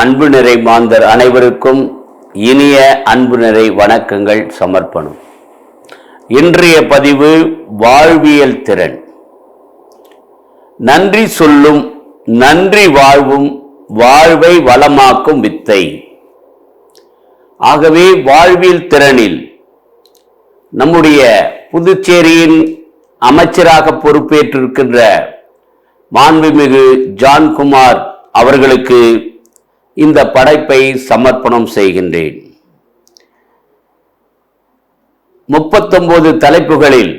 அன்பு நிறை மாந்தர் அனைவருக்கும் இனிய அன்பு நிறை வணக்கங்கள் சமர்ப்பணம். இன்றைய பதிவு வாழ்வியல் திறன். நன்றி சொல்லும் நன்றி வாழ்வும் வாழ்வை வளமாக்கும் வித்தை. ஆகவே வாழ்வியல் திறனில் நம்முடைய புதுச்சேரியின் அமைச்சராக பொறுப்பேற்றிருக்கின்ற மாண்புமிகு ஜான்குமார் அவர்களுக்கு இந்த படைப்பை சமர்ப்பணம் செய்கின்றேன். முப்பத்தொன்பது தலைப்புகளில்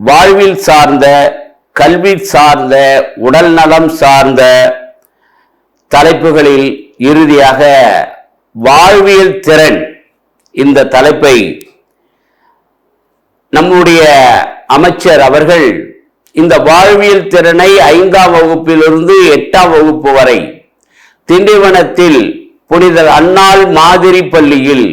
வாழ்வில் சார்ந்த கல்வி சார்ந்த உடல் நலம் சார்ந்த தலைப்புகளில் இறுதியாக வாழ்வியல் திறன் இந்த தலைப்பை நம்முடைய அமைச்சர் அவர்கள் இந்த வாழ்வியல் திறனை ஐந்தாம் வகுப்பிலிருந்து எட்டாம் வகுப்பு வரை திண்டிவனத்தில் புனிதர் அன்னாள் மாதிரி பள்ளியில்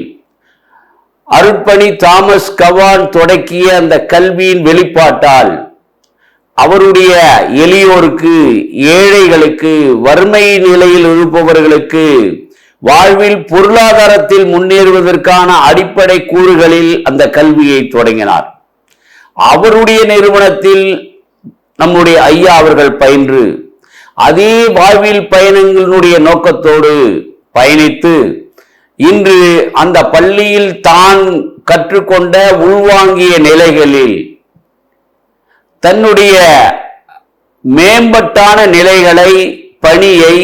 அருட்பணி தாமஸ் கவான் தொடக்கிய அந்த கல்வியின் வெளிப்பாட்டால் அவருடைய எளியோருக்கு ஏழைகளுக்கு வறுமை நிலையில் இருப்பவர்களுக்கு வாழ்வில் பொருளாதாரத்தில் முன்னேறுவதற்கான அடிப்படை கூறுகளில் அந்த கல்வியை தொடங்கினார். அவருடைய நிறுவனத்தில் நம்முடைய ஐயா அவர்கள் பயின்று அதே வாழ்வில் பயணங்களினுடைய நோக்கத்தோடு பயணித்து இன்று அந்த பள்ளியில் தான் கற்றுக்கொண்ட உள்வாங்கிய நிலைகளில் தன்னுடைய மேம்பட்டான நிலைகளை பணியை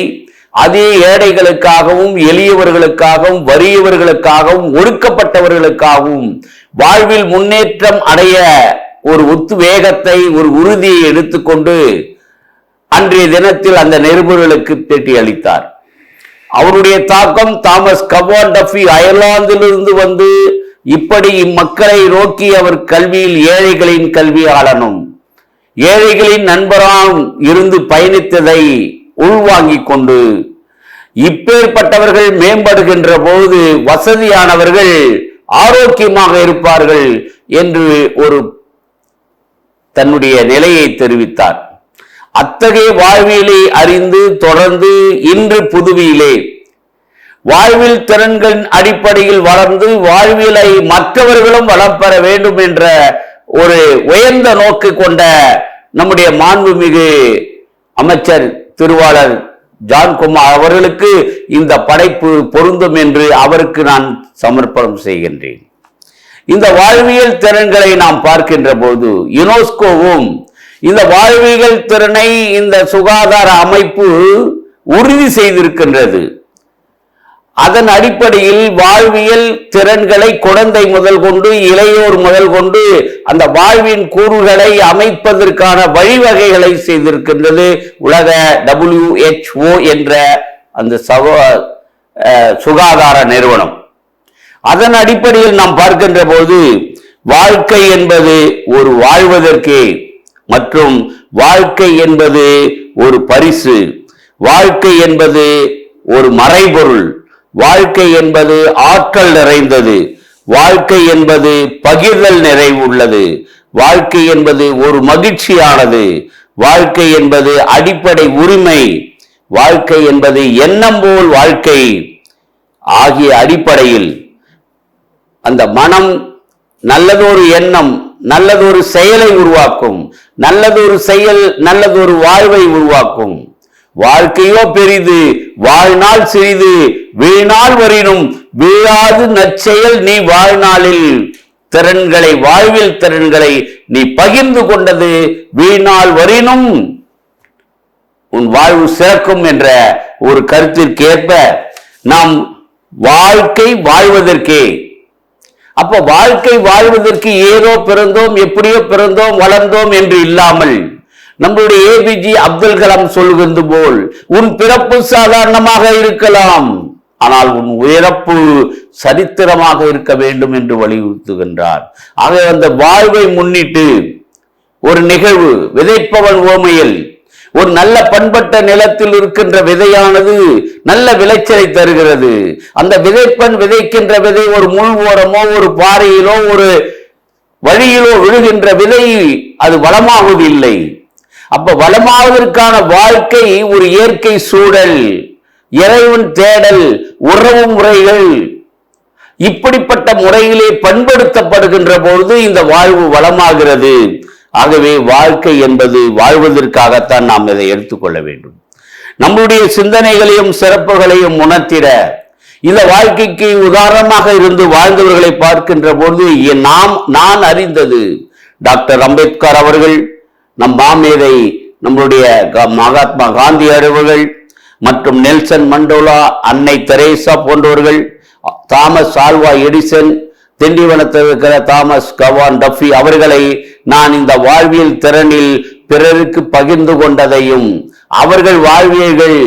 அதே ஏழைகளுக்காகவும் எளியவர்களுக்காகவும் வறியவர்களுக்காகவும் ஒடுக்கப்பட்டவர்களுக்காகவும் வாழ்வில் முன்னேற்றம் அடைய ஒரு உத்வேகத்தை ஒரு உறுதியை எடுத்துக்கொண்டு அன்றைய தினத்தில் அந்த நிருபர்களுக்கு பேட்டி அளித்தார். அவருடைய தாக்கம் தாமஸ் கவான் டஃபி அயர்லாந்திலிருந்து வந்து இப்படி இம்மக்களை நோக்கி அவர் கல்வியில் ஏழைகளின் கல்வியாளனும் ஏழைகளின் நண்பராம் இருந்து பயணித்ததை உள்வாங்கிக் கொண்டு இப்பேற்பட்டவர்கள் மேம்படுகின்ற போது வசதியானவர்கள் ஆரோக்கியமாக இருப்பார்கள் என்று ஒரு தன்னுடைய நிலையை தெரிவித்தார். அத்தகைய வாழ்வியலை அறிந்து தொடர்ந்து இன்று புதுவியிலே வாழ்வில் திறன்களின் அடிப்படையில் வளர்ந்து வாழ்வியலை மற்றவர்களும் வளம் பெற வேண்டும் என்ற ஒரு உயர்ந்த நோக்கு கொண்ட நம்முடைய மாண்புமிகு அமைச்சர் திருவாளர் ஜான்குமார் அவர்களுக்கு இந்த படைப்பு பொருந்தும் என்று அவருக்கு நான் சமர்ப்பணம் செய்கின்றேன். இந்த வாழ்வியல் திறன்களை நாம் பார்க்கின்ற போது யுனெஸ்கோவும் இந்த வாழ்வியல் திறனை இந்த சுகாதார அமைப்பு உறுதி செய்திருக்கின்றது. அதன் அடிப்படையில் வாழ்வியல் திறன்களை குழந்தை முதல் கொண்டு இளையோர் முதல் கொண்டு அந்த வாழ்வின் கூறுகளை அமைப்பதற்கான வழிவகைகளை செய்திருக்கின்றது. உலக டபிள்யூஹெச்ஓ என்ற அந்த சகோ சுகாதார நிறுவனம். அதன் அடிப்படையில் நாம் பார்க்கின்ற போது வாழ்க்கை என்பது ஒரு வாழ்வதற்கே மற்றும் வாழ்க்கை என்பது ஒரு பரிசு. வாழ்க்கை என்பது ஒரு மறைபொருள். வாழ்க்கை என்பது ஆற்றல் நிறைந்தது. வாழ்க்கை என்பது பகிர்தல் நிறைவு உள்ளது. வாழ்க்கை என்பது ஒரு மகிழ்ச்சியானது. வாழ்க்கை என்பது அடிப்படை உரிமை. வாழ்க்கை என்பது எண்ணம் போல் வாழ்க்கை ஆகிய அடிப்படையில் அந்த மனம் நல்லதொரு எண்ணம் நல்லதொரு செயலை உருவாக்கும். நல்லதொரு செயல் நல்லதொரு வாழ்வை உருவாக்கும். வாழ்க்கையோ பெரிது வாழ்நாள் சிறிது வீணால் வரினும் வீழாது நற்செயல் நீ வாழ்நாளில். திறன்களை வாழ்வில் திறன்களை நீ பகிர்ந்து கொண்டது வீணால் வரினும் உன் வாழ்வு சிறக்கும் என்ற ஒரு கருத்திற்கேற்ப நாம் வாழ்க்கை வாழ்வதற்கே அப்ப வாழ்க்கை வாழ்வதற்கு ஏதோ பிறந்தோம் எப்படியோ பிறந்தோம் வளர்ந்தோம் என்று இல்லாமல் நம்மளுடைய ஏபிஜி அப்துல் கலாம் சொல்வது போல் உன் பிறப்பு சாதாரணமாக இருக்கலாம் ஆனால் உன் உயரப்பு சரித்திரமாக இருக்க வேண்டும் என்று வலியுறுத்துகின்றார். ஆக அந்த வாழ்வை முன்னிட்டு ஒரு நிகழ்வு விதைப்பவன் ஓமையில் ஒரு நல்ல பண்பட்ட நிலத்தில் இருக்கின்ற விதையானது நல்ல விளைச்சலை தருகிறது. அந்த விதைப்பன் விதைக்கின்ற விதை ஒரு முள் ஓரமோ ஒரு பாறையிலோ ஒரு வழியிலோ விழுகின்ற விதை அது வளமாவதில்லை. அப்ப வளமாவதற்கான வாழ்க்கை ஒரு இயற்கை சூழல் இறைவன் தேடல் உறவு முறைகள் இப்படிப்பட்ட முறையிலே பண்படுத்தப்படுகின்ற பொழுது இந்த வாழ்வு வளமாகிறது. ஆகவே வாழ்க்கை என்பது வாழ்வதற்காகத்தான் நாம் இதை எடுத்துக்கொள்ள வேண்டும். நம்முடைய சிந்தனைகளையும் சிறப்புகளையும் உணர்த்திட இந்த வாழ்க்கைக்கு உதாரணமாக இருந்து வாழ்ந்தவர்களை பார்க்கின்ற பொழுது நாம் நான் அறிந்தது டாக்டர் அம்பேத்கர் அவர்கள் நம் மாமேதை நம்முடைய க- மகாத்மா காந்தி அவர்கள் மற்றும் நெல்சன் மண்டோலா அன்னை தெரேசா போன்றவர்கள் தாமஸ் ஆல்வா எடிசன் திண்டிவனத்தில் இருக்கிற தாமஸ் கவான் டஃபி அவர்களை நான் இந்த வாழ்வியல் திறனில் பிறருக்கு பகிர்ந்து கொண்டதையும் அவர்கள் வாழ்வியல்கள்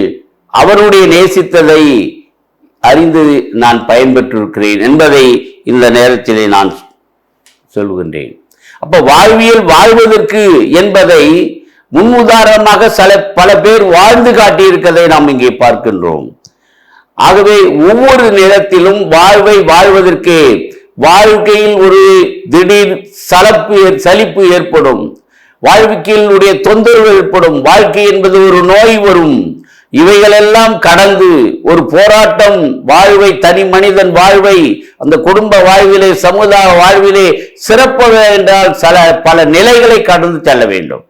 அவருடைய நேசித்ததை அறிந்து நான் பயன்பெற்றிருக்கிறேன் என்பதை இந்த நேரத்திலே நான் சொல்கின்றேன். அப்ப வாழ்வியல் வாழ்வதற்கு என்பதை முன்னுதாரணமாக சில பல பேர் வாழ்ந்து காட்டியிருக்கதை நாம் இங்கே பார்க்கின்றோம். ஆகவே ஒவ்வொரு நேரத்திலும் வாழ்வை வாழ்வதற்கு வாழ்க்கையில் ஒரு திடீர் சலப்பு ஏற்- சலிப்பு ஏற்படும். வாழ்க்கையினுடைய தொந்தரவு ஏற்படும். வாழ்க்கை என்பது ஒரு நோய் வரும். இவைகளெல்லாம் கடந்து ஒரு போராட்டம். வாழ்வை தனி மனிதன் வாழ்வை அந்த குடும்ப வாழ்விலே சமுதாய வாழ்விலே சிறப்ப என்றால் சில பல நிலைகளை கடந்து செல்ல வேண்டும்.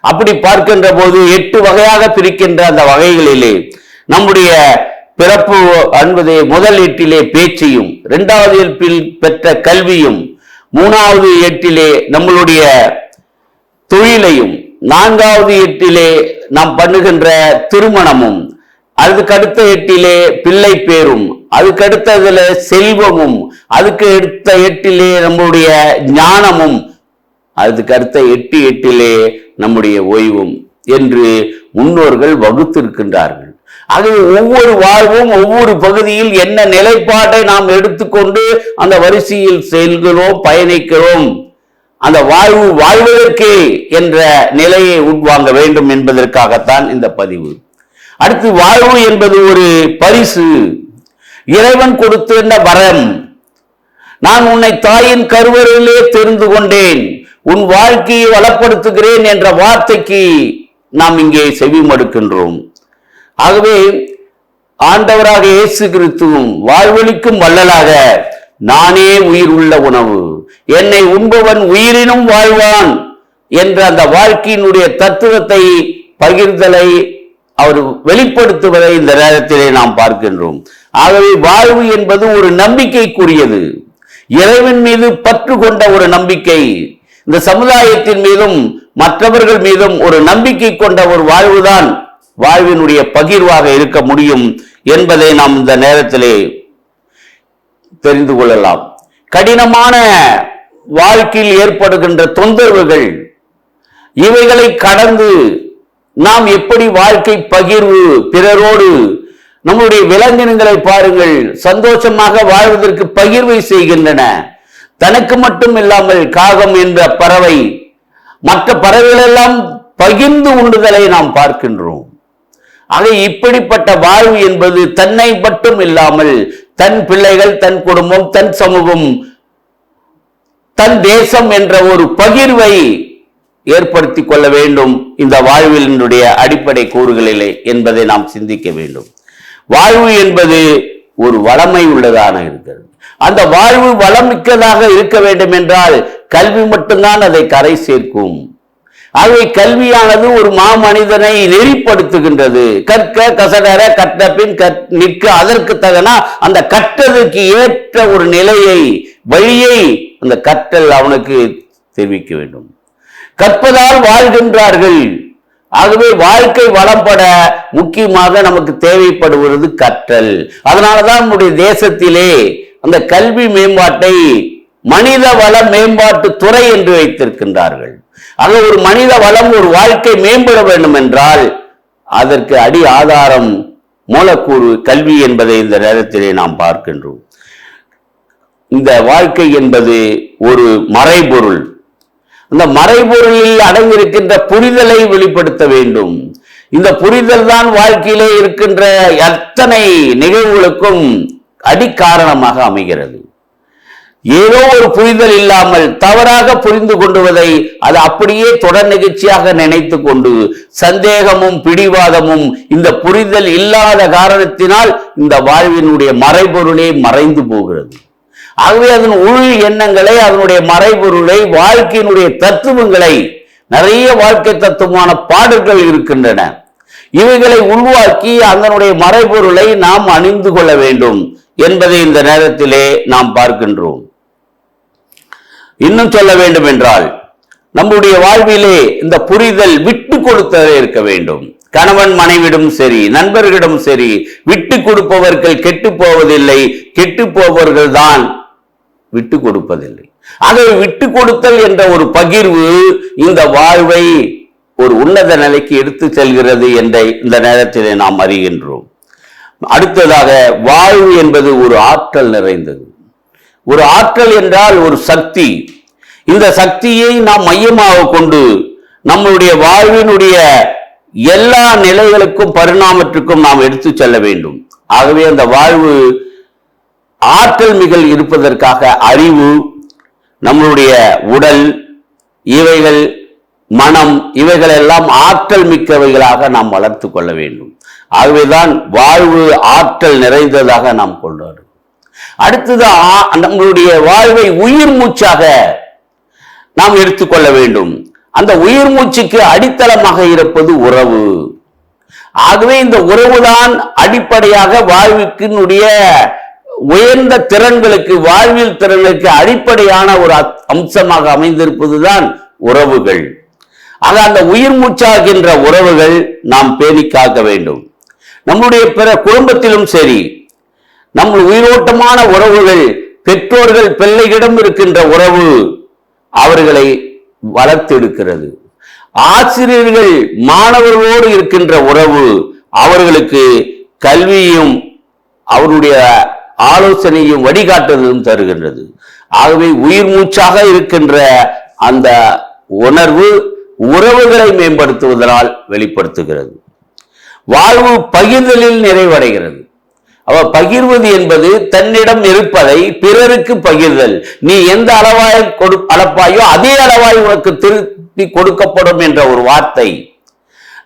அப்படி பார்க்கின்ற போது எட்டு வகையாக பிரிக்கின்ற அந்த வகைகளிலே நம்முடைய பிறப்பு என்பது முதல் எட்டிலே பேச்சையும் இரண்டாவது எட்டில் பெற்ற கல்வியும் மூணாவது எட்டிலே நம்மளுடைய தொழிலையும் நான்காவது எட்டிலே நாம் பண்ணுகின்ற திருமணமும் அதுக்கு அடுத்த எட்டிலே பிள்ளை பேரும் அதுக்கு அடுத்ததுல செல்வமும் அதுக்கு அடுத்த எட்டிலே நம்முடைய ஞானமும் அதுக்கு அடுத்த எட்டு எட்டிலே நம்முடைய ஓய்வும் என்று முன்னோர்கள் வகுத்திருக்கின்றார்கள். அது ஒவ்வொரு வாழ்வும் ஒவ்வொரு பகுதியில் என்ன நிலைப்பாட்டை நாம் எடுத்துக்கொண்டு அந்த வரிசையில் செல்கிறோம் பயணிக்கிறோம். அந்த வாழ்வு வாழ்வதற்கு என்ற நிலையை உட்வாங்க வேண்டும் என்பதற்காகத்தான் இந்த பதிவு. அடுத்து வாழ்வு என்பது ஒரு பரிசு. இறைவன் கொடுத்திருந்த வரம். நான் உன்னை தாயின் கருவறையிலே தெரிந்து கொண்டேன். உன் வாழ்க்கையை வளப்படுத்துகிறேன் என்ற வார்த்தைக்கு நாம் இங்கே செவி மடுக்கின்றோம் ஆகவே ஆண்டவராக இயேசு கிறிஸ்துவும் வாழ்வழிக்கும் வள்ளலாக நானே உயிர் உள்ள உணவு. என்னை உண்பவன் உயிரினும் வாழ்வான் என்ற அந்த வாழ்க்கையினுடைய தத்துவத்தை பகிர்ந்தலை அவர் வெளிப்படுத்துவதை இந்த நேரத்திலே நாம் பார்க்கின்றோம். ஆகவே வாழ்வு என்பது ஒரு நம்பிக்கைக்குரியது. இறைவன் மீது பற்று கொண்ட ஒரு நம்பிக்கை. இந்த சமுதாயத்தின் மீதும் மற்றவர்கள் மீதும் ஒரு நம்பிக்கை கொண்ட ஒரு வாழ்வுதான் வாழ்வினுடைய பகிர்வாக இருக்க முடியும் என்பதை நாம் இந்த நேரத்திலே தெரிந்து கொள்ளலாம். கடினமான வாழ்க்கையில் ஏற்படுகின்ற தொந்தரவுகள் இவைகளை கடந்து நாம் எப்படி வாழ்க்கை பகிர்வு பிறரோடு நம்முடைய விலங்கினங்களை பாருங்கள் சந்தோஷமாக வாழ்வதற்கு பகிர்வை செய்கின்றன. தனக்கு மட்டும் இல்லாமல் காகம் என்ற பறவை மற்ற பறவைகளெல்லாம் பகிர்ந்து உண்டுதலை நாம் பார்க்கின்றோம். ஆக இப்படிப்பட்ட வாழ்வு என்பது தன்னை மட்டும் இல்லாமல் தன் பிள்ளைகள் தன் குடும்பம் தன் சமூகம் தன் தேசம் என்ற ஒரு பகிர்வை ஏற்படுத்தி கொள்ள வேண்டும் இந்த வாழ்வினுடைய அடிப்படை கூறுகளிலே என்பதை நாம் சிந்திக்க வேண்டும். வாழ்வு என்பது ஒரு வளமை உள்ளதாக இருக்கிறது. அந்த வாழ்வு வளமிக்கதாக இருக்க வேண்டும் என்றால் கல்வி மட்டும்தான் அதை கரை சேர்க்கும். ஆகவே கல்வியானது ஒரு மாமனிதனை நெறிப்படுத்துகின்றது. கற்க கசடர கற்ற பின் கற் நிற்க அதற்கு தகனா அந்த கற்றதுக்கு ஏற்ற ஒரு நிலையை வழியை அந்த கற்றல் அவனுக்கு தெரிவிக்க வேண்டும். கற்பதால் வாழ்கின்றார்கள். ஆகவே வாழ்க்கை வளம்பட முக்கியமாக நமக்கு தேவைப்படுவது கற்றல். அதனாலதான் நம்முடைய தேசத்திலே அந்த கல்வி மேம்பாட்டை மனித வள மேம்பாட்டு துறை என்று வைத்திருக்கின்றார்கள். ஆக ஒரு மனித வளம் ஒரு வாழ்க்கை மேம்பட வேண்டும் என்றால் அதற்கு அடி ஆதாரம் மூலக்கூறு கல்வி என்பதை இந்த நேரத்திலே நாம் பார்க்கின்றோம். இந்த வாழ்க்கை என்பது ஒரு மறைபொருள். அந்த மறைபொருளில் அடங்கியிருக்கின்ற புரிதலை வெளிப்படுத்த வேண்டும். இந்த புரிதல் தான் வாழ்க்கையிலே இருக்கின்ற அத்தனை நிகழ்வுகளுக்கும் அடிக்காரணமாக அமைகிறது. ஏதோ ஒரு புரிதல் இல்லாமல் தவறாக புரிந்து கொண்டுவதை அது அப்படியே தொடர் நிகழ்ச்சியாக நினைத்து கொண்டு சந்தேகமும் பிடிவாதமும் இந்த புரிதல் இல்லாத காரணத்தினால் இந்த வாழ்வினுடைய மறைபொருளே மறைந்து போகிறது. ஆகவே அதன் உள் எண்ணங்களை அதனுடைய மறைபொருளை வாழ்க்கையினுடைய தத்துவங்களை நிறைய வாழ்க்கை தத்துவமான பாடல்கள் இருக்கின்றன. இவைகளை உருவாக்கி அதனுடைய மறைபொருளை நாம் அணிந்து கொள்ள வேண்டும் என்பதை இந்த நேரத்திலே நாம் பார்க்கின்றோம். இன்னும் சொல்ல வேண்டும் என்றால் நம்முடைய வாழ்விலே இந்த புரிதல் விட்டு கொடுத்ததே இருக்க வேண்டும். கணவன் மனைவிடம் சரி நண்பர்களிடம் சரி விட்டு கொடுப்பவர்கள் கெட்டு போவதில்லை கெட்டு போபவர்கள் தான் விட்டு கொடுப்பதில்லை. ஆகவே விட்டு கொடுத்தல் என்ற ஒரு பகிர்வு இந்த வாழ்வை ஒரு உன்னத நிலைக்கு எடுத்து செல்கிறது என்ற இந்த நேரத்திலே நாம் அறிகின்றோம். அடுத்ததாக வாழ்வு என்பது ஒரு ஆற்றல் நிறைந்தது. ஒரு ஆற்றல் என்றால் ஒரு சக்தி. இந்த சக்தியை நாம் மையமாக கொண்டு நம்மளுடைய வாழ்வினுடைய எல்லா நிலைகளுக்கும் பரிணாமத்திற்கும் நாம் எடுத்து செல்ல வேண்டும். ஆகவே அந்த வாழ்வு ஆற்றல் மிகள் இருப்பதற்காக அறிவு நம்மளுடைய உடல் இவைகள் மனம் இவைகள் எல்லாம் ஆற்றல் மிக்கவைகளாக நாம் வளர்த்து கொள்ள வேண்டும். ஆகவேதான் வாழ்வு ஆற்றல் நிறைந்ததாக நாம் கொண்டாடும். அடுத்தது நம்மளுடைய வாழ்வை உயிர் மூச்சாக நாம் எடுத்துக்கொள்ள வேண்டும். அந்த உயிர் மூச்சுக்கு அடித்தளமாக இருப்பது உறவு. ஆகவே இந்த உறவுதான் அடிப்படையாக வாழ்வுக்கினுடைய உயர்ந்த திறன்களுக்கு வாழ்வியல் திறன்களுக்கு அடிப்படையான ஒரு அம்சமாக அமைந்திருப்பதுதான் உறவுகள். ஆக அந்த உயிர் மூச்சாகின்ற உறவுகள் நாம் பேணி காக்க வேண்டும். நம்முடைய பிற குடும்பத்திலும் சரி நம் உயிரோட்டமான உறவுகள் பெற்றோர்கள் பிள்ளைகளிடம் இருக்கின்ற உறவு அவர்களை வளர்த்தெடுக்கிறது ஆசிரியர்கள் மாணவர்களோடு இருக்கின்ற உறவு அவர்களுக்கு கல்வியும் அவருடைய ஆலோசனையும் வழிகாட்டுதலும் தருகின்றது. ஆகவே உயிர் மூச்சாக இருக்கின்ற அந்த உணர்வு உறவுகளை மேம்படுத்துவதனால் வெளிப்படுத்துகிறது. வாழ்வு பகிர்தலில் நிறைவடைகிறது. அவ பகிர்வது என்பது தன்னிடம் இருப்பதை பிறருக்கு பகிர்தல். நீ எந்த அளவாய் கொடு அளப்பாயோ அதே அளவாய் உனக்கு திருப்பி கொடுக்கப்படும் என்ற ஒரு வார்த்தை.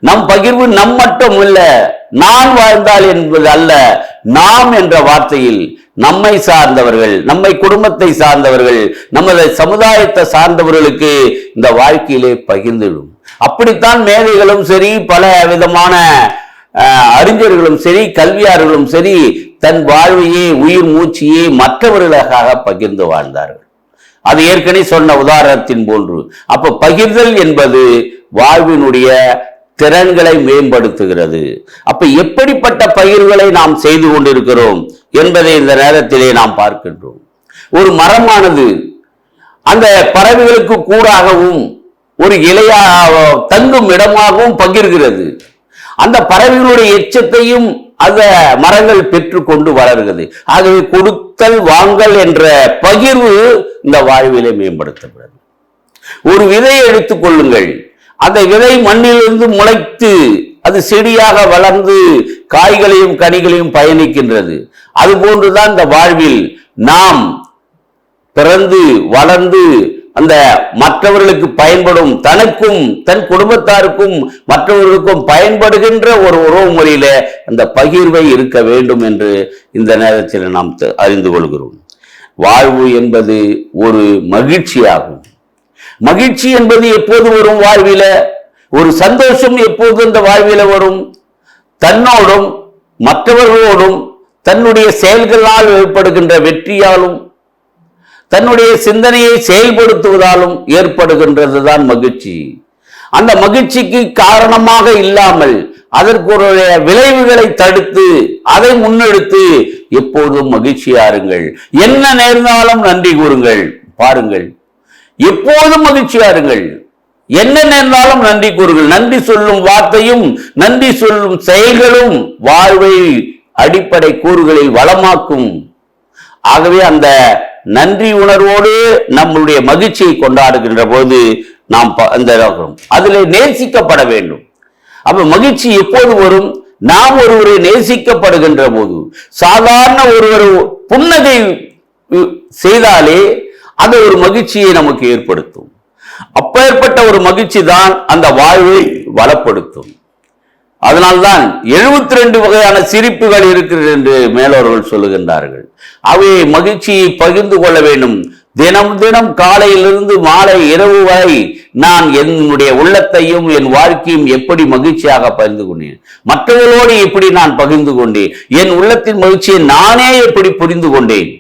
நம் பகிர்வு நம் மட்டும் இல்ல நான் வாழ்ந்தால் என்பது அல்ல நாம் என்ற வார்த்தையில் நம்மை சார்ந்தவர்கள் நம்மை குடும்பத்தை சார்ந்தவர்கள் நமது சமுதாயத்தை சார்ந்தவர்களுக்கு இந்த வாழ்க்கையிலே பகிர்ந்துடும். அப்படித்தான் மேதைகளும் சரி பல விதமான அறிஞர்களும் சரி கல்வியாளர்களும் சரி தன் வாழ்வையே உயிர் மூச்சியே மற்றவர்களுக்காக பகிர்ந்து வாழ்ந்தார்கள். அது ஏற்கனவே சொன்ன உதாரணத்தின் போன்று. அப்ப பகிர்தல் என்பது வாழ்வினுடைய திறன்களை மேம்படுத்துகிறது. அப்ப எப்படிப்பட்ட பயிர்களை நாம் செய்து கொண்டிருக்கிறோம் என்பதை இந்த நேரத்திலே நாம் பார்க்கின்றோம். ஒரு மரமானது அந்த பறவைகளுக்கு கூடாகவும் ஒரு இலையா தங்கும் இடமாகவும் பகிர்கிறது. அந்த பறவைகளுடைய எச்சத்தையும் அந்த மரங்கள் பெற்றுக்கொண்டு வளர்கிறது. ஆகவே கொடுத்தல் வாங்கல் என்ற பகிர்வு இந்த வாழ்விலை மேம்படுத்தப்படுது. ஒரு விதையை எடுத்துக் கொள்ளுங்கள். அந்த விதை மண்ணிலிருந்து முளைத்து அது செடியாக வளர்ந்து காய்களையும் கனிகளையும் பயணிக்கின்றது. அதுபோன்றுதான் இந்த வாழ்வில் நாம் பிறந்து வளர்ந்து அந்த மற்றவர்களுக்கு பயன்படும் தனக்கும் தன் குடும்பத்தாருக்கும் மற்றவர்களுக்கும் பயன்படுகின்ற ஒரு உறவு முறையில அந்த பகிர்வை இருக்க வேண்டும் என்று இந்த நேரத்தில் நாம் அறிந்து கொள்கிறோம். வாழ்வு என்பது ஒரு மகிழ்ச்சியாகும். மகிழ்ச்சி என்பது எப்போது வரும் வாழ்வில? ஒரு சந்தோஷம் எப்போது இந்த வாழ்வில வரும்? தன்னோடும் மற்றவர்களோடும் தன்னுடைய செயல்களால் ஏற்படுகின்ற வெற்றியாலும் தன்னுடைய சிந்தனையை செயல்படுத்துவதாலும் ஏற்படுகின்றதுதான் மகிழ்ச்சி. அந்த மகிழ்ச்சிக்கு காரணமாக இல்லாமல் அதற்குரிய விளைவுகளை தடுத்து அதை முன்னெடுத்து எப்போதும் மகிழ்ச்சியாருங்கள். என்ன நேர்ந்தாலும் நன்றி கூறுங்கள். பாருங்கள். எப்போதும் மகிழ்ச்சியாருங்கள். என்ன நேர்ந்தாலும் நன்றி கூறுங்கள். நன்றி சொல்லும் வார்த்தையும் நன்றி சொல்லும் செயல்களும் வாழ்வை அடிப்படை கூறுகளில் வளமாக்கும். ஆகவே அந்த நன்றி உணர்வோடு நம்முடைய மகிழ்ச்சியை கொண்டாடுகின்ற போது நாம் ப- அந்த அதில் நேசிக்கப்பட வேண்டும். அப்ப மகிழ்ச்சி எப்போது வரும்? நாம் ஒருவரை நேசிக்கப்படுகின்ற போது. சாதாரண ஒருவர் புன்னகை செய்தாலே அது ஒரு மகிழ்ச்சியை நமக்கு ஏற்படுத்தும். அப்பேற்பட்ட ஒரு மகிழ்ச்சி தான் அந்த வாழ்வை வளப்படுத்தும். அதனால்தான் 72 ரெண்டு வகையான சிரிப்புகள் இருக்கிறது என்று மேலோர்கள் சொல்லுகின்றார்கள். அவை மகிழ்ச்சியை பகிர்ந்து கொள்ள வேண்டும். தினம் தினம் காலையிலிருந்து மாலை இரவு வரை நான் என்னுடைய உள்ளத்தையும் என் வாழ்க்கையும் எப்படி மகிழ்ச்சியாக பகிர்ந்து கொண்டேன்? மற்றவர்களோடு எப்படி நான் பகிர்ந்து கொண்டேன்? என் உள்ளத்தின் மகிழ்ச்சியை நானே எப்படி புரிந்து கொண்டேன்?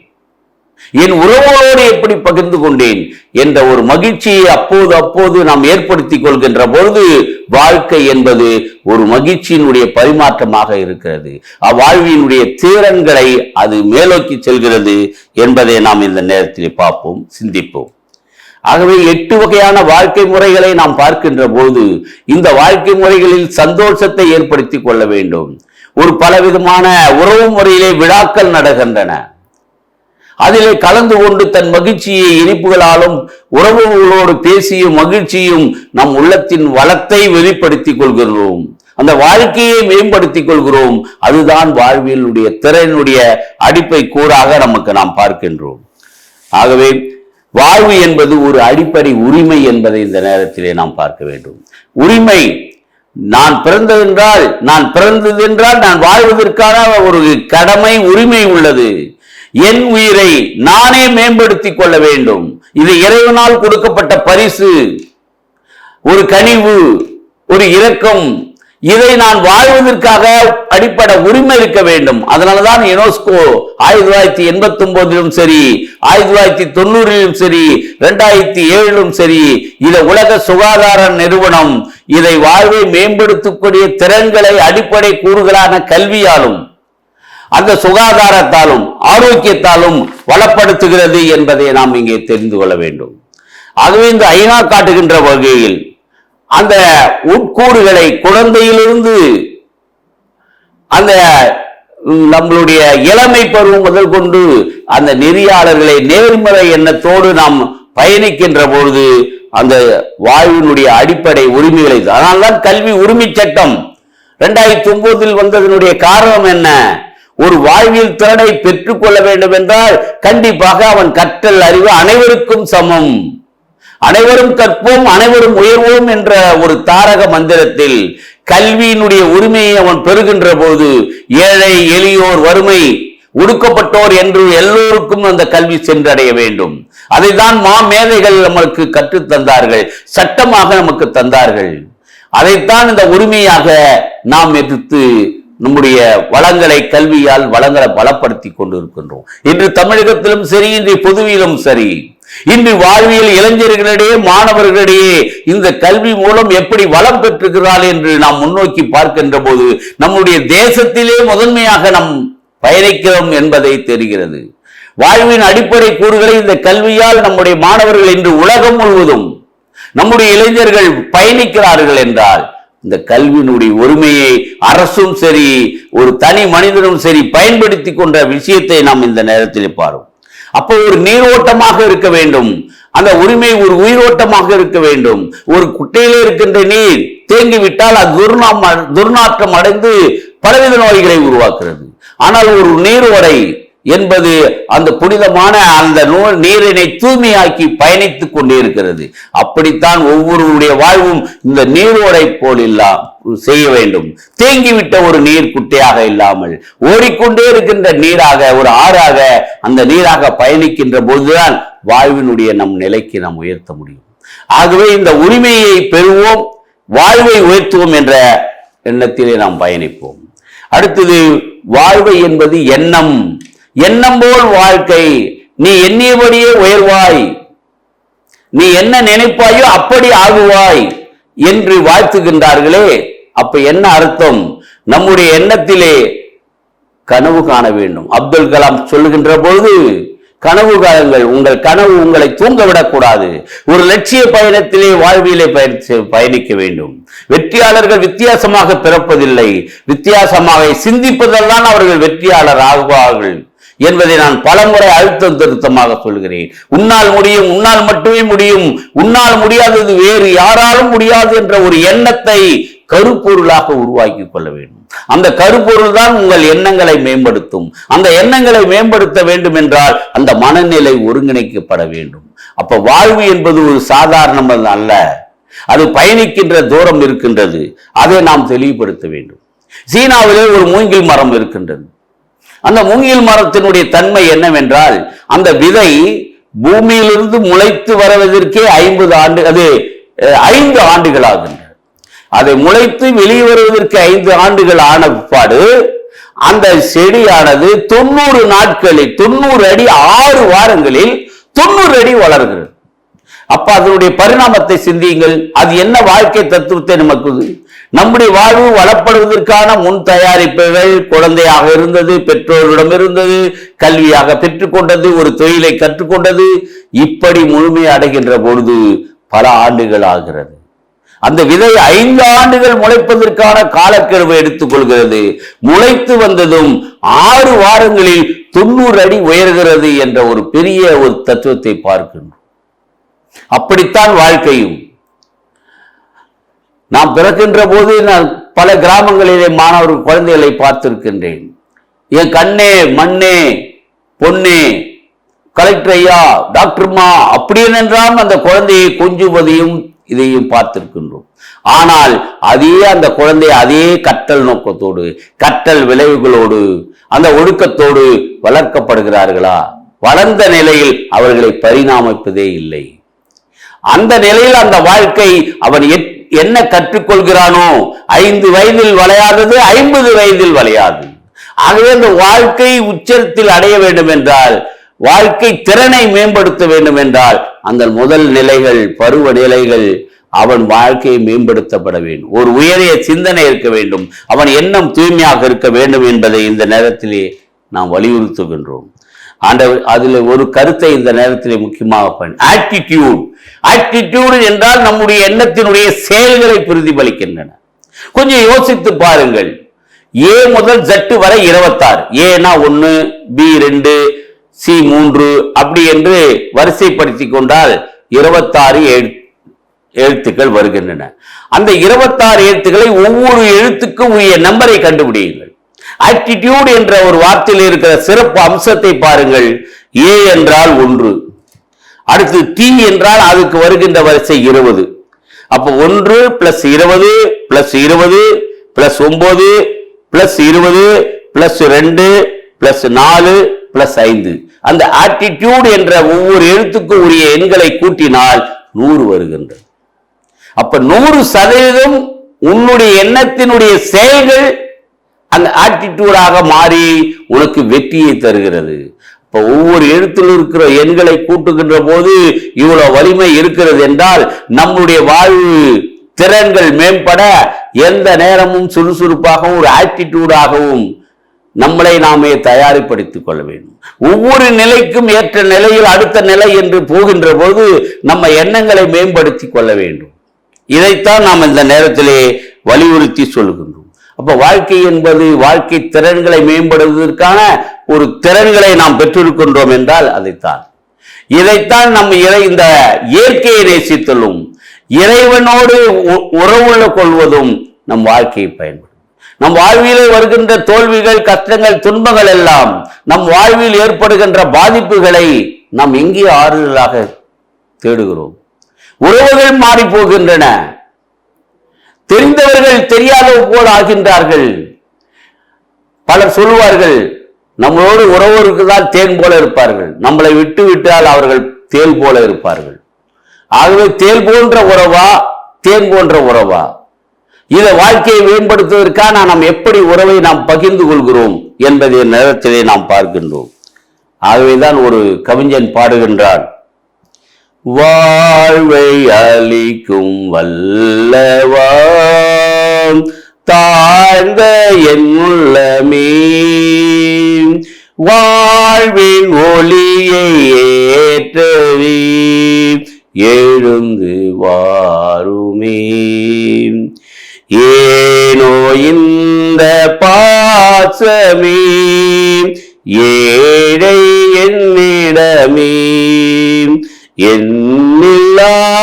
என் உறவுகளோடு எப்படி பகிர்ந்து கொண்டேன் என்ற ஒரு மகிழ்ச்சியை அப்போது அப்போது நாம் ஏற்படுத்தி கொள்கின்ற பொழுது வாழ்க்கை என்பது ஒரு மகிழ்ச்சியினுடைய பரிமாற்றமாக இருக்கிறது. அவ்வாழ்வியினுடைய திறன்களை அது மேலோக்கி செல்கிறது என்பதை நாம் இந்த நேரத்தில் பார்ப்போம் சிந்திப்போம். ஆகவே எட்டு வகையான வாழ்க்கை முறைகளை நாம் பார்க்கின்ற போது இந்த வாழ்க்கை முறைகளில் சந்தோஷத்தை ஏற்படுத்தி கொள்ள வேண்டும். ஒரு பலவிதமான உறவு முறையிலே விழாக்கள் நடக்கின்றன. அதிலே கலந்து கொண்டு தன் மகிழ்ச்சியை இனிப்புகளாலும் உறவுகளோடு பேசியும் மகிழ்ச்சியும் நம் உள்ளத்தின் வளத்தை வெளிப்படுத்திக் கொள்கிறோம். அந்த வாழ்க்கையை மேம்படுத்திக் கொள்கிறோம். அதுதான் வாழ்வியலுடைய திறனுடைய அடிப்பை கூறாக நமக்கு நாம் பார்க்கின்றோம். ஆகவே வாழ்வு என்பது ஒரு அடிப்படை உரிமை என்பதை இந்த நேரத்திலே நாம் பார்க்க வேண்டும். உரிமை நான் பிறந்ததென்றால் நான் பிறந்ததென்றால் நான் வாழ்வதற்கான ஒரு கடமை உரிமை உள்ளது. என் உயிரை நானே மேம்படுத்திக் கொள்ள வேண்டும். இது இறைவனால் கொடுக்கப்பட்ட பரிசு. ஒரு கனிவு ஒரு இரக்கம். இதை நான் வாழ்வதற்காக அடிப்படை உரிமை இருக்க வேண்டும். அதனாலதான் யுனெஸ்கோ ஆயிரத்தி தொள்ளாயிரத்தி எண்பத்தி ஒன்பதிலும் சரி ஆயிரத்தி தொள்ளாயிரத்தி தொண்ணூறிலும் சரி ரெண்டாயிரத்தி ஏழிலும் சரி இதை உலக சுகாதார நிறுவனம் இதை வாழ்வை மேம்படுத்தக்கூடிய திறன்களை அடிப்படை கூறுகளான கல்வியாலும் அந்த சுகாதாரத்தாலும் ஆரோக்கியத்தாலும் வளப்படுத்துகிறது என்பதை நாம் இங்கே தெரிந்து கொள்ள வேண்டும். ஆகவே இந்த ஐநா காட்டுகின்ற வகையில் அந்த உட்கூறுகளை குழந்தையிலிருந்து அந்த நம்மளுடைய இளமை பருவம் முதல் கொண்டு அந்த நெறியாளர்களை நேர்மறை எண்ணத்தோடு நாம் பயணிக்கின்ற பொழுது அந்த வாழ்வினுடைய அடிப்படை உரிமைகளை அதனால்தான் கல்வி உரிமை சட்டம் ரெண்டாயிரத்தி ஒன்பதில் வந்ததனுடைய காரணம் என்ன? ஒரு வாழ்வியல் திறனை பெற்றுக்கொள்ள வேண்டும் என்றால் கண்டிப்பாக அவன் கற்றல் அறிவு அனைவருக்கும் சமம். அனைவரும் கற்போம் அனைவரும் உயர்வோம் என்ற ஒரு தாரக மந்திரத்தில் கல்வியினுடைய உரிமையை அவன் பெறுகின்ற போது ஏழை எளியோர் வறுமை ஒடுக்கப்பட்டோர் என்று எல்லோருக்கும் அந்த கல்வி சென்றடைய வேண்டும். அதைதான் மா மேதைகள் நமக்கு கற்றுத் தந்தார்கள் சட்டமாக நமக்கு தந்தார்கள். அதைத்தான் இந்த உரிமையாக நாம் எதிர்த்து நம்முடைய வளங்களை கல்வியால் வளங்களை பலப்படுத்தி கொண்டிருக்கின்றோம். இன்று தமிழகத்திலும் சரி இன்று பொதுவிலும் சரி இன்று வாழ்வியல் இளைஞர்களிடையே மாணவர்களிடையே இந்த கல்வி மூலம் எப்படி வளம் பெற்றுகிறாள் என்று நாம் முன்னோக்கி பார்க்கின்ற போது நம்முடைய தேசத்திலே முதன்மையாக நாம் பயணிக்கிறோம் என்பதை தெரிகிறது. வாழ்வின் அடிப்படை கூறுகளை இந்த கல்வியால் நம்முடைய மாணவர்கள் இன்று உலகம் முழுவதும் நம்முடைய இளைஞர்கள் பயணிக்கிறார்கள் என்றால் இந்த கல்வியினுடைய உரிமையை அரசும் சரி ஒரு தனி மனிதனும் சரி பயன்படுத்தி கொண்ட விஷயத்தை நாம் இந்த நேரத்தில் பாரும் அப்போ ஒரு நீரோட்டமாக இருக்க வேண்டும். அந்த உரிமை ஒரு உயிரோட்டமாக இருக்க வேண்டும். ஒரு குட்டையிலே இருக்கின்ற நீர் தேங்கிவிட்டால் அது துர்நாம துர்நாற்றம் அடைந்து பலவித நோய்களை உருவாக்குறது ஆனால் ஒரு நீரோடை என்பது அந்த புனிதமான அந்த நூல் நீரினை தூய்மையாக்கி பயணித்துக் கொண்டே இருக்கிறது அப்படித்தான் ஒவ்வொருவருடைய வாழ்வும் இந்த நீரோடை போல் இல்லா செய்ய வேண்டும். தேங்கிவிட்ட ஒரு நீர் குட்டையாக இல்லாமல் ஓடிக்கொண்டே இருக்கின்ற நீராக ஒரு ஆறாக அந்த நீராக பயணிக்கின்ற போதுதான் வாழ்வினுடைய நம் நிலைக்கு நாம் உயர்த்த முடியும். ஆகவே இந்த உரிமையை பெறுவோம் வாழ்வை உயர்த்துவோம் என்ற எண்ணத்திலே நாம் பயணிப்போம். அடுத்தது வாழ்வை என்பது எண்ணம். எண்ணம் போல் வாழ்க்கை. நீ எண்ணியபடியே உயர்வாய். நீ என்ன நினைப்பாயோ அப்படி ஆகுவாய் என்று வாழ்த்துகின்றார்களே. அப்ப என்ன அர்த்தம்? நம்முடைய எண்ணத்திலே கனவு காண வேண்டும். அப்துல் கலாம் சொல்லுகின்ற பொழுது கனவு காலங்கள் உங்கள் கனவு உங்களை தூங்க விடக்கூடாது ஒரு லட்சிய பயணத்திலே வாழ்வியலை பயணி- பயணிக்க வேண்டும். வெற்றியாளர்கள் வித்தியாசமாக பிறப்பதில்லை. வித்தியாசமாக சிந்திப்பதெல்லாம் அவர்கள் வெற்றியாளர் ஆகுவார்கள். என்பதை நான் பலமுறை அழுத்தம் திருத்தமாக சொல்கிறேன். உன்னால் முடியும் உன்னால் மட்டுமே முடியும். உன்னால் முடியாதது வேறு யாராலும் முடியாது என்ற ஒரு எண்ணத்தை கருப்பொருளாக உருவாக்கி கொள்ள வேண்டும். அந்த கருப்பொருள் தான் உங்கள் எண்ணங்களை மேம்படுத்தும். அந்த எண்ணங்களை மேம்படுத்த வேண்டும் என்றால் அந்த மனநிலை ஒருங்கிணைக்கப்பட வேண்டும். அப்ப வாழ்வு என்பது ஒரு சாதாரணம் அல்ல. அது பயணிக்கின்ற தூரம் இருக்கின்றது. அதை நாம் தெளிவுபடுத்த வேண்டும். சீனாவிலே ஒரு மூங்கில் மரம் இருக்கின்றது. அந்த மூங்கில் மரத்தினுடைய தன்மை என்னவென்றால் அந்த விதை பூமியிலிருந்து முளைத்து வருவதற்கே ஐம்பது ஆண்டு அது அஹ், ஐந்து ஆண்டுகள் ஆகின்றன. அதை முளைத்து வெளியே வருவதற்கு ஐந்து ஆண்டுகள் ஆன பிற்பாடு அந்த செடியானது தொண்ணூறு நாட்களில் தொண்ணூறு அடி ஆறு வாரங்களில் தொண்ணூறு அடி வளர்கிறது. அப்ப அதனுடைய பரிணாமத்தை சிந்தியுங்கள். அது என்ன வாழ்க்கை தத்துவத்தை நமக்குது? நம்முடைய வாழ்வு வளப்படுவதற்கான முன் தயாரிப்புகள் குழந்தையாக இருந்தது பெற்றோரிடம் இருந்தது கல்வியாக பெற்றுக்கொண்டது ஒரு தொழிலை கற்றுக்கொண்டது இப்படி முழுமை அடைகின்ற பொழுது பல ஆண்டுகள் ஆகிறது. அந்த விதை ஐந்து ஆண்டுகள் முளைப்பதற்கான காலக்கெடுவை எடுத்துக்கொள்கிறது. முளைத்து வந்ததும் ஆறு வாரங்களில் தொண்ணூறு அடி உயர்கிறது என்ற ஒரு பெரிய ஒரு தத்துவத்தை பார்க்கின்றோம். அப்படித்தான் வாழ்க்கையும். நாம் பிறக்கின்ற போது நான் பல கிராமங்களிலே மாணவர் குழந்தைகளை பார்த்திருக்கின்றேன். என் கண்ணே மண்ணே பொன்னே கலெக்டர் ஐயா டாக்டர்மா அப்படி என்றால் அந்த குழந்தையை கொஞ்சுவதையும் இதையும் பார்த்திருக்கின்றோம். ஆனால் அதே அந்த குழந்தை அதே கற்றல் நோக்கத்தோடு கற்றல் விளைவுகளோடு அந்த ஒழுக்கத்தோடு வளர்க்கப்படுகிறார்களா? வளர்ந்த நிலையில் அவர்களை பரிணாமிப்பதே இல்லை. அந்த நிலையில் அந்த வாழ்க்கை அவன் என்ன கற்றுக்கொள்கிறானோ ஐந்து வயதில் வளையாதது ஐம்பது வயதில் வளையாது. ஆகவே அந்த வாழ்க்கை உச்சத்தில் அடைய வேண்டும் என்றால் வாழ்க்கை திறனை மேம்படுத்த வேண்டும் என்றால் அந்த முதல் நிலைகள் பருவ நிலைகள் அவன் வாழ்க்கையை மேம்படுத்தப்பட வேண்டும். ஒரு உயரிய சிந்தனை இருக்க வேண்டும். அவன் எண்ணம் தூய்மையாக இருக்க வேண்டும் என்பதை இந்த நேரத்திலே நாம் வலியுறுத்துகின்றோம். ஆண்டவர் அதில் ஒரு கருத்தை இந்த நேரத்தில் முக்கியமாக பண்ண. ஆட்டிடியூட் ஆட்டிடியூடு என்றால் நம்முடைய எண்ணத்தினுடைய செயல்களை பிரதிபலிக்கின்றன. கொஞ்சம் யோசித்து பாருங்கள். ஏ முதல் ஜட்டு வரை இருபத்தாறு. ஏனா ஒன்று பி ரெண்டு சி மூன்று அப்படி என்று வரிசைப்படுத்தி கொண்டால் இருபத்தாறு எழுத்துக்கள் வருகின்றன. அந்த இருபத்தாறு எழுத்துக்களை ஒவ்வொரு எழுத்துக்கும் உரிய நம்பரை கண்டுபிடியுங்கள். ஆட்டிடியூட் என்ற ஒரு வார்த்தையில் இருக்கிற சிறப்பு அம்சத்தை பாருங்கள். ஏ என்றால் ஒன்று. அடுத்து டி என்றால் அதுக்கு வருகின்ற வரிசை இருபது. அப்போ ஒன்று பிளஸ் இருபது பிளஸ் இருபது பிளஸ் ஒன்பது பிளஸ் இருபது பிளஸ் ரெண்டு பிளஸ் நாலு பிளஸ் ஐந்து. அந்த ஆட்டிடியூட் என்ற ஒவ்வொரு எழுத்துக்கும் உரிய எண்களை கூட்டினால் நூறு வருகின்றது. அப்ப நூறு சதவீதம் உன்னுடைய எண்ணத்தினுடைய செயல்கள் அந்த ஆட்டிடியூடாக மாறி உனக்கு வெற்றியை தருகிறது. இப்போ ஒவ்வொரு எழுத்தில் இருக்கிற எண்களை கூட்டுகின்ற போது இவ்வளோ வலிமை இருக்கிறது என்றால் நம்முடைய வாழ்வு திறன்கள் மேம்பட எந்த நேரமும் சுறுசுறுப்பாகவும் ஒரு ஆட்டிடியூடாகவும் நம்மளை நாமே தயாரிப்படுத்திக் கொள்ள வேண்டும். ஒவ்வொரு நிலைக்கும் ஏற்ற நிலையில் அடுத்த நிலை என்று போகின்ற போது நம்ம எண்ணங்களை மேம்படுத்திக் கொள்ள வேண்டும். இதைத்தான் நாம் இந்த நேரத்திலே வலியுறுத்தி சொல்கின்றோம் அப்ப வாழ்க்கை என்பது வாழ்க்கை திறன்களை மேம்படுவதற்கான ஒரு திறன்களை நாம் பெற்றிருக்கின்றோம் என்றால் அதைத்தான். இதைத்தான் நம் இறை இந்த இயற்கையை நேசித்தலும் இறைவனோடு உறவுள்ள கொள்வதும் நம் வாழ்க்கையை பயன்படும். நம் வாழ்விலே வருகின்ற தோல்விகள் கஷ்டங்கள் துன்பங்கள் எல்லாம் நம் வாழ்வில் ஏற்படுகின்ற பாதிப்புகளை நாம் எங்கே ஆறுதலாக தேடுகிறோம்? உறவுகள் மாறி போகின்றன தெரிந்தவர்கள் தெரியாத போல் ஆகின்றார்கள். பலர் சொல்லுவார்கள் நம்மளோடு உறவோருக்கு தான் தேன் போல இருப்பார்கள். நம்மளை விட்டு விட்டால் அவர்கள் தேல் போல இருப்பார்கள். ஆகவே தேல் போன்ற உறவா தேன் போன்ற உறவா? இதை வாழ்க்கையை மேம்படுத்துவதற்காக நாம் எப்படி உறவை நாம் பகிர்ந்து கொள்கிறோம் என்பதை நேரத்திலே நாம் பார்க்கின்றோம். ஆகவேதான் ஒரு கவிஞன் பாடுகின்றான் வாழ்வை அளிக்கும் வல்லவாம் தாழ்ந்த என்னுள்ளமே வாழ்வின் ஒளியை ஏற்றவே. எழுந்து வாருமே. ஏனோ இந்த பாசமே. ஏழை என்னிடமே. எண்ணில்லாத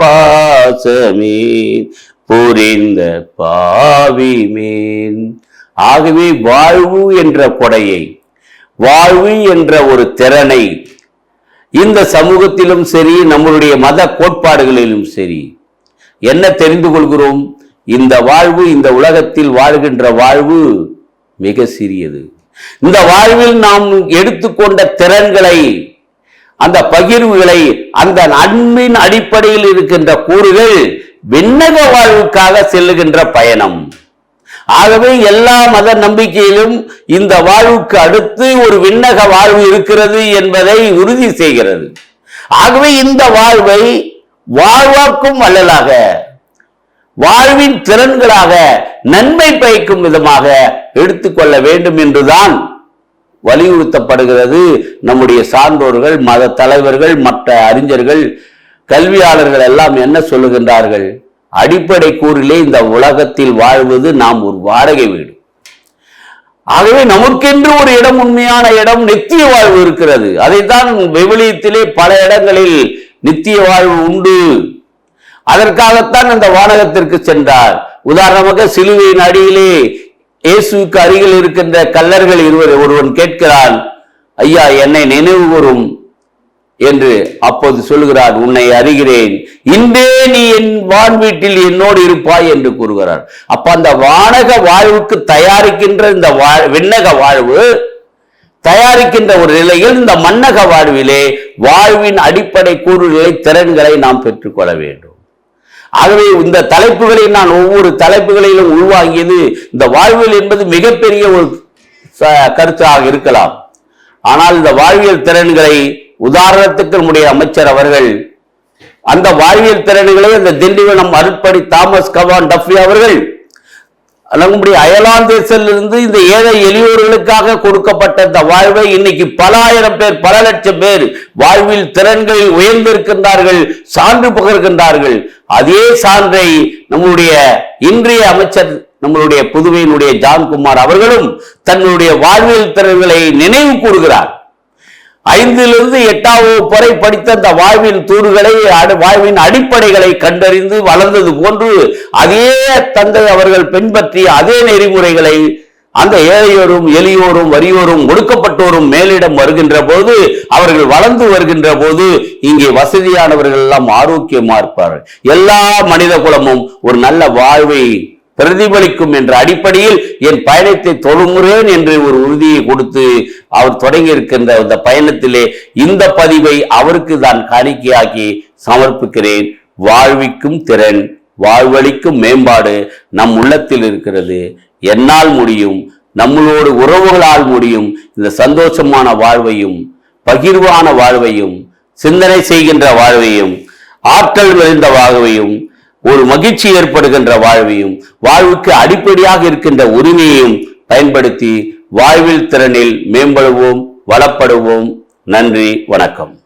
பாசமே புரிந்த பாவிமேன். ஆகவே வாழ்வு என்ற கொடையை வாழ்வு என்ற ஒரு திறனை இந்த சமூகத்திலும் சரி நம்மளுடைய மத கோட்பாடுகளிலும் சரி என்ன தெரிந்து கொள்கிறோம்? இந்த வாழ்வு இந்த உலகத்தில் வாழ்கின்ற வாழ்வு மிக சிறியது. இந்த வாழ்வில் நாம் எடுத்துக்கொண்ட திறன்களை அந்த பகிர்வுகளை அந்த அன்பின் அடிப்படையில் இருக்கின்ற கூறுகள் விண்ணக வாழ்வுக்காக செல்லுகின்ற பயணம். ஆகவே எல்லா மத நம்பிக்கையிலும் இந்த வாழ்வுக்கு அடுத்து ஒரு விண்ணக வாழ்வு இருக்கிறது என்பதை உறுதி செய்கிறது. ஆகவே இந்த வாழ்வை வாழ்வாக்கும் வள்ளலாக வாழ்வின் திறன்களாக நன்மை பயக்கும் விதமாக எடுத்துக்கொள்ள வேண்டும் என்றுதான் வலியுறுத்தப்படுகிறது. நம்முடைய சான்றோர்கள் மத தலைவர்கள் மற்ற அறிஞர்கள் கல்வியாளர்கள் எல்லாம் என்ன சொல்லுகின்றார்கள்? அடிப்படை கூறிலே இந்த உலகத்தில் வாழ்வது நாம் ஒரு வாடகை வீடு. ஆகவே நமக்கென்று ஒரு இடம் உண்மையான இடம் நித்திய வாழ்வு இருக்கிறது. அதைத்தான் விவிலியத்திலே பல இடங்களில் நித்திய வாழ்வு உண்டு. அதற்காகத்தான் அந்த வானகத்திற்கு சென்றார். உதாரணமாக சிலுவையின் அடியிலே இயேசுக்கு அருகில் இருக்கின்ற கல்லர்கள் இருவர் ஒருவன் கேட்கிறான் ஐயா என்னை நினைவு கூறும் என்று அப்போது சொல்கிறார் உன்னை அறிகிறேன். இன்றே நீ என் வான் வீட்டில் என்னோடு இருப்பாய் என்று கூறுகிறார். அப்ப அந்த வானக வாழ்வுக்கு தயாரிக்கின்ற இந்த விண்ணக வாழ்வு தயாரிக்கின்ற ஒரு நிலையில் இந்த மன்னக வாழ்விலே வாழ்வின் அடிப்படை கூறுகளை திறன்களை நாம் பெற்றுக்கொள்ள வேண்டும். ஆகவே இந்த தலைப்புகளை நான் ஒவ்வொரு தலைப்புகளிலும் உள்வாங்கியது இந்த வாழ்வியல் என்பது மிகப்பெரிய ஒரு கருத்தாக இருக்கலாம். ஆனால் இந்த வாழ்வியல் திறன்களை உதாரணத்துக்கு நம்முடைய அமைச்சர் அவர்கள் அந்த வாழ்வியல் திறன்களை அந்த திண்டிவனம் அருட்படி தாமஸ் கவான் டஃபி அவர்கள் நம்முடைய அயலான் தேசத்திலிருந்து இந்த ஏழை எளியோர்களுக்காக கொடுக்கப்பட்ட இந்த வாழ்வை இன்னைக்கு பல ஆயிரம் பேர் பல லட்சம் பேர் வாழ்வில் திறன்களில் உயர்ந்திருக்கின்றார்கள் சான்று புகர்கின்றார்கள். அதே சான்றை நம்முடைய இன்றைய அமைச்சர் நம்மளுடைய புதுவையினுடைய ஜான்குமார் அவர்களும் தன்னுடைய வாழ்வியல் திறன்களை நினைவு கூறுகிறார். ஐந்திலிருந்து எட்டாம் வரை படித்த அந்த வாழ்வின் தூறுகளை வாழ்வின் அடிப்படைகளை கண்டறிந்து வளர்ந்தது போன்று அதே தந்தை அவர்கள் பின்பற்றிய அதே நெறிமுறைகளை அந்த ஏழையோரும் எளியோரும் வறியோரும் ஒடுக்கப்பட்டோரும் மேலிடம் வருகின்ற போது அவர்கள் வளர்ந்து வருகின்ற போது இங்கே வசதியானவர்கள் எல்லாம் ஆரோக்கியமா இருப்பார்கள். எல்லா மனித குலமும் ஒரு நல்ல வாழ்வை பிரதிபலிக்கும் என்ற அடிப்படையில் என் பயணத்தை தொடங்குகிறேன் என்று ஒரு உறுதியை கொடுத்து அவர் தொடங்கி இருக்கின்ற அந்த பயணத்திலே இந்த பதிவை அவருக்கு தான் காணிக்கையாக்கி சமர்ப்பிக்கிறேன். வாழ்விக்கும் திறன் வாழ்வழிக்கும் மேம்பாடு நம் உள்ளத்தில் இருக்கிறது. என்னால் முடியும் நம்மளோடு உறவுகளால் முடியும் இந்த சந்தோஷமான வாழ்வையும் பகிர்வான வாழ்வையும் சிந்தனை செய்கின்ற வாழ்வையும் ஆற்றல் நிறைந்த வாழ்வையும் ஒரு மகிழ்ச்சி ஏற்படுகின்ற வாழ்வையும் வாழ்வுக்கு அடிப்படையாக இருக்கின்ற உரிமையையும் பயன்படுத்தி வாழ்வில் திறனில் மேம்படுவோம் வளப்படுவோம். நன்றி வணக்கம்.